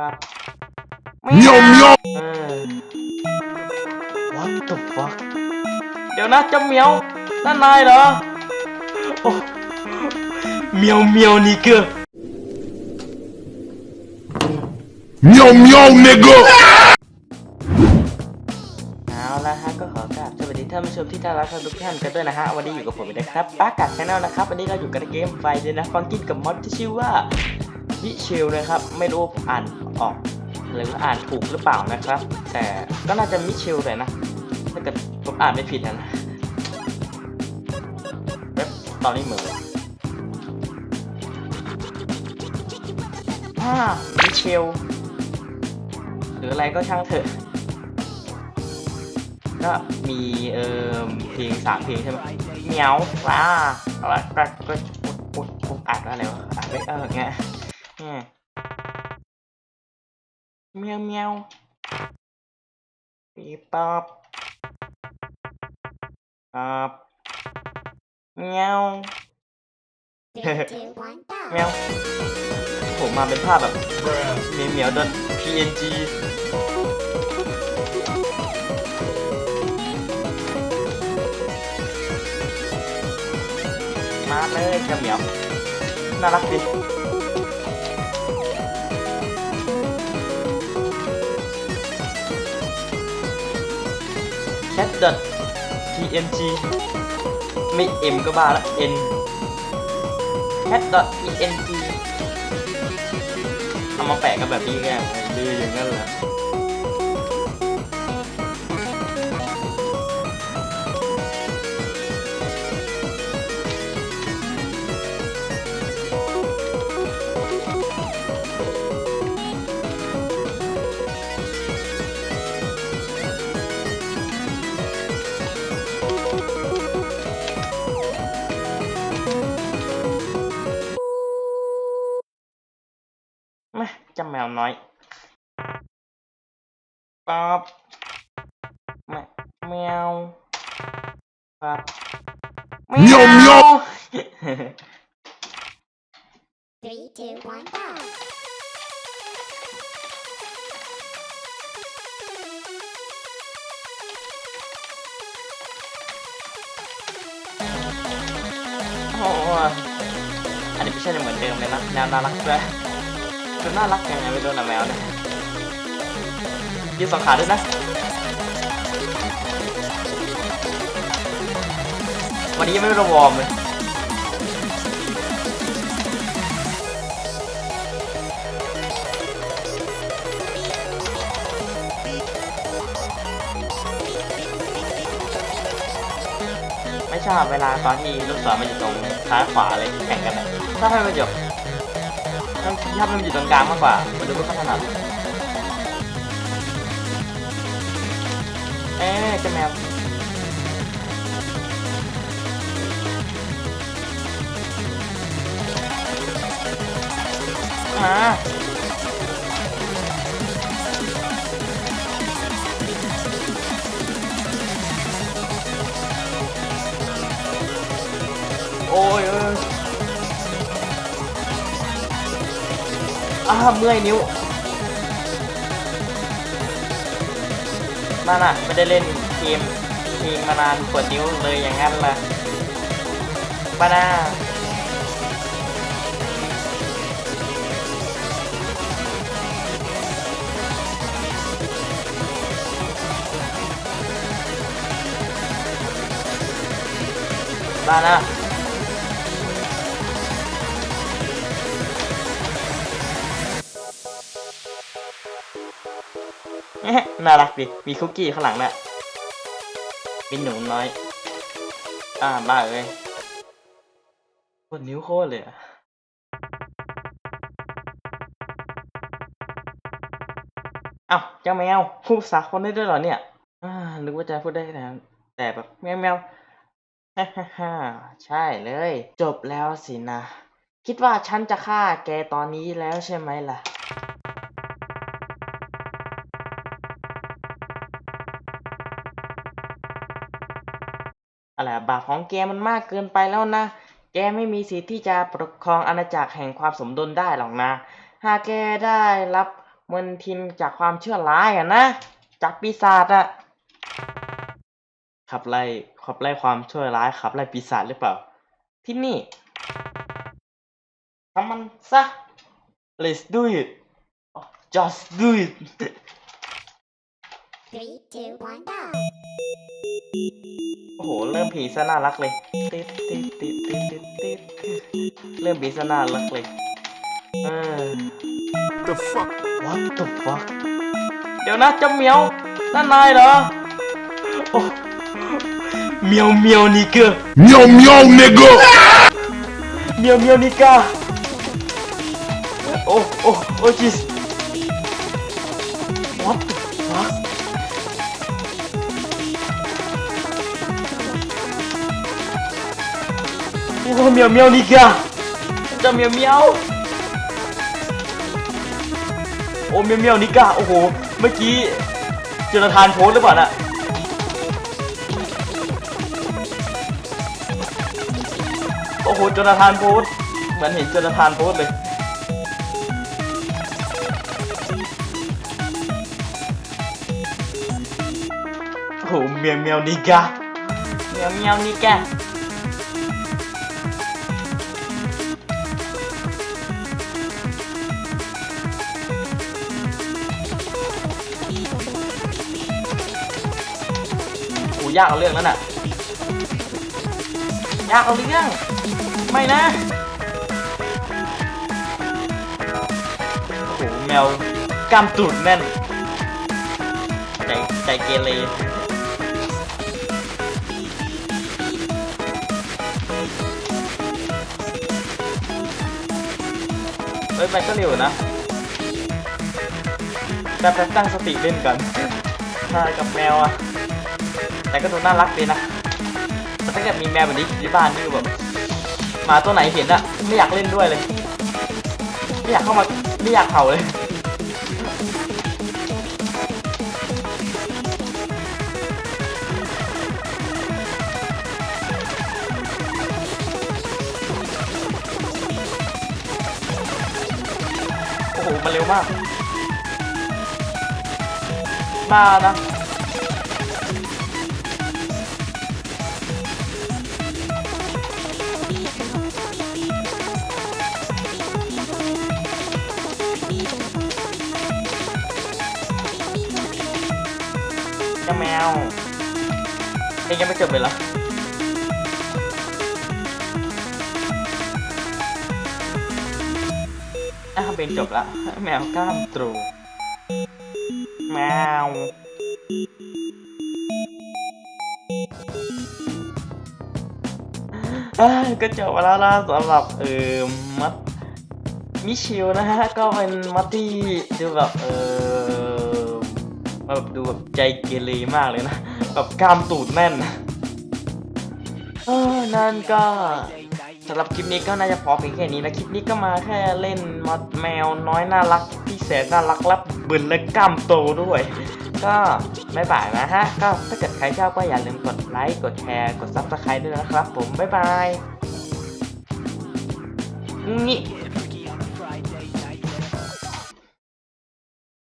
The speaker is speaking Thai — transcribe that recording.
ครับ Meow meow. เออ What the fuck เดี๋ยวนะเจ้าเหมียวนั่นนายเหรอโอ้เมียวเมียวนี่เกอ Meow meow nigga. เอาละฮะก็ขอกราบสวัสดีท่านผู้ชมที่น่ารักทุกท่านกันด้วยนะฮะวันนี้อยู่กับผมอีกนะครับป้ากัดชาแนลนะครับวันนี้เราอยู่กันในเกมไฟเดนะฟังกินกับมอดที่ชื่อว่า วิเชลนะครับ ไม่รู้อ่านออก หรืออ่านถูกหรือเปล่านะครับ แต่ก็น่าจะมิเชลเลยนะถ้าเกิดผมอ่านไม่ผิดนะนะเว็บตอนนี้เหมือนอ่ามิเชลหรืออะไรก็ช่างเถอะก็มีเอ่อเพลงสามเพลงใช่ไหมเหมียวว้าแล้วก็ก็ก็ก็อ่านว่าอะไรวะอ่านไม่เออเงี้ย เมียวเมียวปีปอบปอบเมียว Three, two, one, go. เมียวผมมาเป็นภาพแบบเหมียวเหมียวดน PNG มาเลยเจ้าเหมียวน่ารักดิ cat png ไม่ m ก็บ้าละ n cat png เอามาแปะกันแบบนี้ไงดื้ออย่างนั้นเหรอ เจาแมวน้อยป๊อบแมแมวป๊อบเหมียวเหมียว Three, two, one, go. โอ้โหอันนี้ไม่ใช่เหมือนเดิมเลยนะแนวน่ารักด้วย คือน่ารักยังไงไม่รู้นะแมวเนี่ยยืดสองขาด้วยนะ วันนี้ยังไม่ได้วอร์มเลยไม่ชอบเวลาตอนที่ลูกศรมันอยู่ตรงซ้ายขวาเลยแข่งกันอะถ้าให้มันอยู่ ถ้าถ้มันอยู่ตรงกลางมากกว่ามันดูไม่ค่อยถนัด อ้าเมื่อยนิ้ว มาน่ะไม่ได้เล่นเกมเกมมานานปวดนิ้วเลยอย่างนั้นล่ะบ้าน่าบ้าน่ะ น่ารักดิ มีคุกกี้ข้างหลังน่ะมีหนูน้อย อ่าบ้าเอ้ยปวดนิ้วโคตรเลยอะเอ้าเจ้าแมวพูดภาษาคนได้ด้วยเหรอเนี่ยอ่านึกว่าจะพูดได้แต่แต่แบบแมวแมวฮ่าฮ่าใช่เลย จบแล้วสินะ คิดว่าฉันจะฆ่าแกตอนนี้แล้วใช่ไหมล่ะ อะไรบาปของแกมันมากเกินไปแล้วนะ แกไม่มีสิทธิ์ที่จะปกครองอาณาจักรแห่งความสมดุลได้หรอกนะ หากแกได้รับมนทินจากความเชื่อร้ายอะนะ จากปีศาจอะขับไล่ขับไล่ความชั่วร้ายขับไล่ปีศาจหรือเปล่า ที่นี่ทำมันซะ let's do it just do it Three, two, one, go. โอ้โห เริ่มผีซะน่ารักเลย ติดติดติดติดติดติดเริ่มผีซะน่ารักเลยเออ The fuck? what the fuck เดี๋ยวนะเจ้าเหมียวนั่นนายเหรอโอ้เมียวเมียวนี่เกอ Meow meow nigga! เมียวเมียวนี่กาโอ้โอ้โอ้จิส เมียวเมียวนี่กาเจ้าเมียวเมียวโอ้เมียวเมียวนิก้าโอ้โห เมื่อกี้เจอทานโพสต์หรือเปล่าน่ะโอ้โหจนทานโพสต์เหมือนเห็นจนทานโพสต์เลยโอ้โหเมียวเมียวนิก้าเมียวเมียวนิก้า ยากเอาเรื่องแล้วน่ะ ยากเอาเรื่องไม่นะโอ้โหแมวกล้ามตูดแน่น ใจใจเกเรเฮ้ยมันก็เร็วนะแต่แป๊บตั้งสติเล่นกันน่ากับแมวอะ แต่ก็ดูน่ารักดีนะแต่ถ้าเกิดมีแมวแบบนี้อยู่ที่บ้านนี่แบบหมาตัวไหนเห็นอะไม่อยากเล่นด้วยเลย ไม่อยากเข้ามาไม่อยากเห่าเลยโอ้โหมันเร็วมากบ้านะ วเองยังไม่จบเลยเหรออะเพลงจบละแมวกล้ามตรูแมวก็จบไปแล้วนะสำหรับเออมัดมิชิลนะฮะ ก็เป็นมัดที่ดูแบบเออ มาแบบดูแบบใจเกเรมากเลยนะ แบบกล้ามตูดแน่นเออนั่นก็สำหรับคลิปนี้ก็น่าจะพอเพียงแค่นี้นะ คลิปนี้ก็มาแค่เล่นมัดแมวน้อยน่ารักที่แสนน่ารักและบึนและกล้ามโตด้วย ก็บ๊ายบายนะฮะ ก็ถ้าเกิดใครชอบก็อย่าลืมกดไลค์ กดแชร์ กด subscribe ด้วยนะครับผม บ๊ายบายงี้